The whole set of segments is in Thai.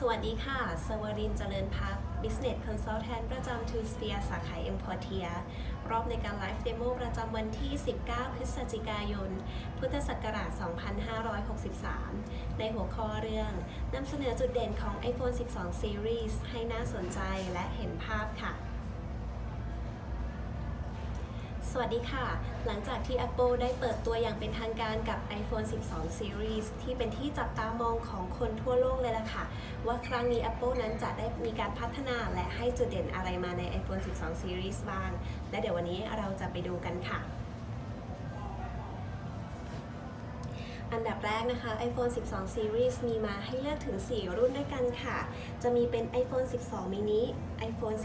สวัสดีค่ะ สวรินเจริญพัก Business Consultant ประจำ Two Sphere สาขา e m p o r t i a รอบในการไลฟ์เดโมประจำวันที่ 19 พฤศจิกายน พุทธศักราช 2563 ในหัวข้อเรื่องนำเสนอจุดเด่นของ iPhone 12 Series ให้น่าสนใจและเห็นภาพค่ะ สวัสดีค่ะ หลังจากที่ Apple ได้เปิดตัวอย่างเป็นทางการกับ iPhone 12 Series ที่เป็นที่จับตามองของคนทั่วโลกเลยล่ะค่ะ ว่าครั้งนี้ Apple นั้นจะได้มีการพัฒนาและให้จุดเด่นอะไรมาใน iPhone 12 Series บ้าง และเดี๋ยววันนี้เราจะไปดูกันค่ะ อันดับแรกนะคะ iPhone 12 Series มีมาให้เลือกถึง 4 รุ่นด้วยกันค่ะ จะมีเป็น iPhone 12 mini iPhone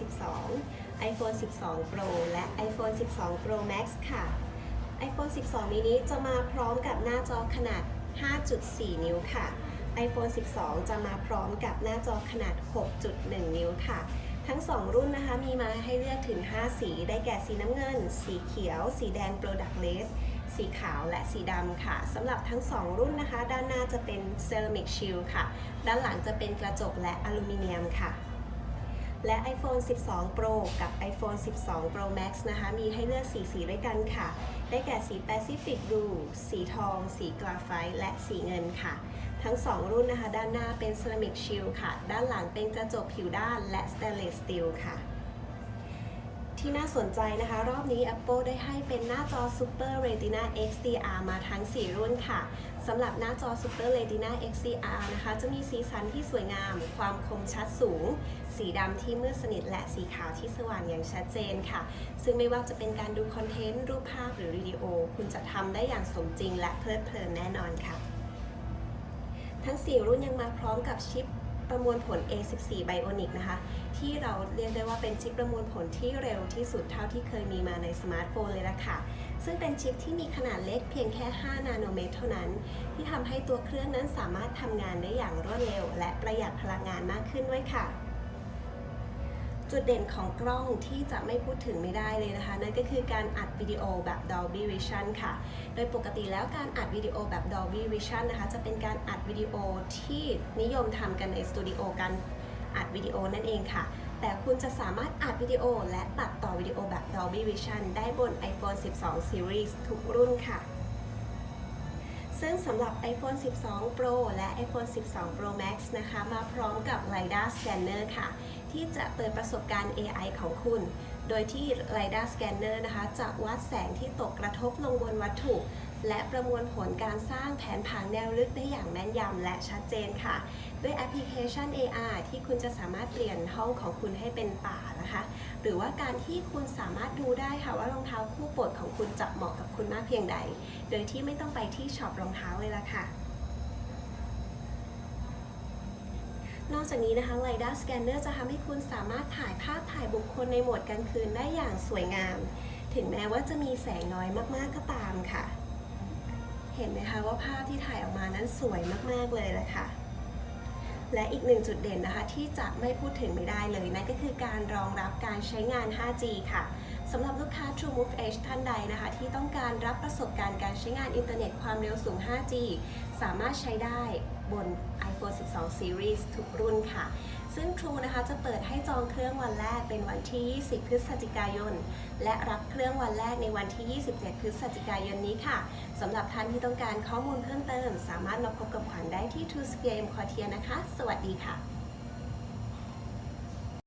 12 iPhone 12 Pro และ iPhone 12 Pro Max ค่ะ iPhone 12 mini จะมาพร้อมกับหน้าจอขนาด 5.4 นิ้วค่ะ iPhone 12 จะมาพร้อมกับหน้าจอขนาด 6.1 นิ้วค่ะ ทั้ง 2 รุ่นนะคะมีมาให้เลือกถึง 5 สีได้แก่สีน้ำเงิน สีเขียว สีแดง Productless สีขาวและสีดำค่ะสำหรับทั้ง 2 รุ่นนะคะ ด้านหน้าจะเป็นเซรามิกชิลค่ะ ด้านหลังจะเป็นกระจกและอลูมิเนียมค่ะ และ iPhone 12 Pro กับ iPhone 12 Pro Max นะคะ มีให้เลือกสีสีด้วยกันค่ะ ได้แก่สี Pacific Blue สีทอง สีกราไฟต์และสีเงินค่ะ ทั้ง 2 รุ่นนะคะ ด้านหน้าเป็น Ceramic Shield ค่ะ ด้านหลังเป็นกระจกผิวด้านและ Stainless Steel ค่ะ ที่น่าสนใจนะคะ รอบนี้ Apple ได้ให้เป็นหน้าจอ Super Retina XDR มาทั้ง 4 รุ่นค่ะสำหรับหน้าจอ Super Retina XDR นะคะ จะมีสีสันที่สวยงาม ความคมชัดสูง สีดำที่มืดสนิทและสีขาวที่สว่างอย่างชัดเจนค่ะ ซึ่งไม่ว่าจะเป็นการดูคอนเทนต์ รูปภาพหรือวิดีโอ คุณจะทำได้อย่างสมจริงและเพลิดเพลินแน่นอนค่ะ ทั้ง 4 รุ่นยังมาพร้อมกับชิปประมวลผล A14 Bionic นะคะ ที่เราเรียกได้ว่าเป็นชิปประมวลผลที่เร็วที่สุดเท่าที่เคยมีมาในสมาร์ทโฟนเลยละค่ะ ซึ่งเป็นชิปที่มีขนาดเล็กเพียงแค่ 5 นาโนเมตรเท่านั้น ที่ทำให้ตัวเครื่องนั้นสามารถทำงานได้อย่างรวดเร็ว และประหยัดพลังงานมากขึ้นด้วยค่ะ จุดเด่นของกล้องที่จะไม่พูดถึงไม่ได้เลยนะคะ นั่นก็คือการอัดวิดีโอแบบ Dolby Vision ค่ะ โดยปกติแล้วการอัดวิดีโอแบบ Dolby Vision นะคะ จะเป็นการอัดวิดีโอที่นิยมทำกันในสตูดิโอกันอัดวิดีโอนั่นเองค่ะ แต่คุณจะสามารถอัดวิดีโอและตัดต่อวิดีโอแบบ Dolby Vision ได้บน iPhone 12 Series ทุกรุ่นค่ะ ซึ่งสำหรับ iPhone 12 Pro และ iPhone 12 Pro Max นะคะ มาพร้อมกับ LiDAR Scanner ค่ะ ที่จะเปิดประสบการณ์ AI ของคุณ โดยที่ LiDAR Scanner นะคะ จะวัดแสงที่ตกกระทบลงบนวัตถุ และประมวลผลการสร้างแผนผังแนวลึกได้อย่างแม่นยำและชัดเจนค่ะ ด้วยแอปพลิเคชัน AR ที่คุณจะสามารถเปลี่ยนห้องของคุณให้เป็นป่านะคะ หรือว่าการที่คุณสามารถดูได้ค่ะว่ารองเท้าคู่โปรดของคุณจะเหมาะกับคุณมากเพียงใด โดยที่ไม่ต้องไปที่ช็อปรองเท้าเลยละค่ะนอกจากนี้นะคะ LiDAR Scanner จะทำให้คุณสามารถถ่ายภาพถ่ายบุคคลในโหมดกลางคืนได้อย่างสวยงาม ถึงแม้ว่าจะมีแสงน้อยมากๆก็ตามค่ะ เห็นไหมคะว่าภาพที่ถ่ายออกมานั้นสวยมากๆเลยแหละค่ะ และอีกหนึ่งจุดเด่นนะคะ ที่จะไม่พูดถึงไม่ได้เลยนั่นก็คือการรองรับการใช้งาน 5G ค่ะสำหรับลูกค้า TrueMove Edge ท่านใดนะคะ ที่ต้องการรับประสบการณ์การใช้งานอินเทอร์เน็ตความเร็วสูง 5G สามารถใช้ได้บน iPhone 12 Series ทุกรุ่นค่ะ ซึ่งครูนะคะจะเปิดให้จองเครื่องวันแรกเป็นวันที่ 20 พฤศจิกายน และรับเครื่องวันแรกในวันที่ 27 พฤศจิกายนนี้ค่ะสำหรับท่านที่ต้องการข้อมูลเพิ่มเติม สามารถมาพบกับขวัญได้ที่ True Sphere M Quartier นะคะ สวัสดีค่ะ